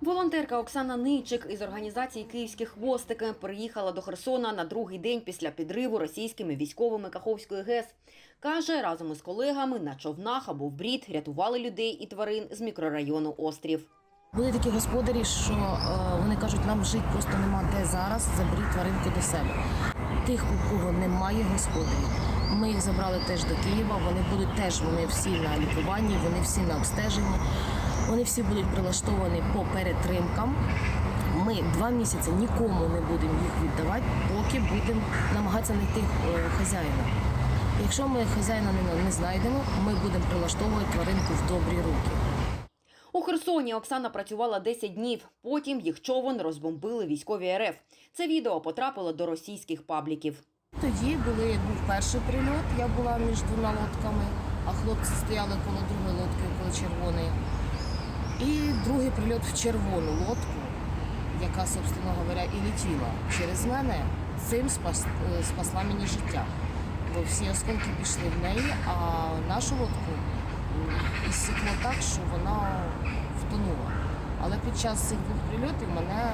Волонтерка Оксана Ничик із організації Київські хвостики приїхала до Херсона на другий день після підриву російськими військовими Каховської ГЕС. Каже, разом із колегами на човнах або в брід рятували людей і тварин з мікрорайону Острів. Були такі господарі, що е, вони кажуть, нам жити просто нема де зараз, заберіть тваринку до себе. Тих, у кого немає господарів, ми їх забрали теж до Києва. Вони будуть теж вони всі на лікуванні, вони всі на обстеженні. Вони всі будуть прилаштовані по перетримкам. Ми два місяці нікому не будемо їх віддавати, поки будемо намагатися знайти е, хазяїна. Якщо ми хазяїна не, не знайдемо, ми будемо прилаштовувати тваринку в добрі руки. У Херсоні Оксана працювала 10 днів. Потім їх човен розбомбили військові РФ. Це відео потрапило до російських пабліків. Тоді були, був перший прильот, я була між двома лодками, а хлопці стояли коло другої лодки, коло червоної. І другий прильот в червону лодку, яка, собственно говоря, і летіла через мене, цим спас, е, спасла мені життя. Бо всі осколки пішли в неї, а нашу лодку м, ісікло так, що вона втонула. Але під час цих двох прильотів мене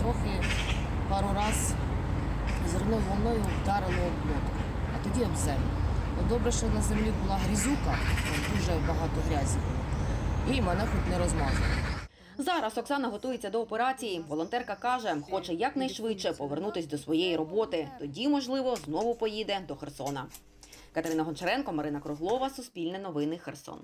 трохи пару разів зерною волною вдарило об лодку, а тоді об землю. Добре, що на землі була грізюка, там дуже багато грязі було. І мене хоч не розмазало. Зараз Оксана готується до операції. Волонтерка каже, хоче якнайшвидше повернутись до своєї роботи. Тоді, можливо, знову поїде до Херсона. Катерина Гончаренко, Марина Круглова, Суспільне новини, Херсон.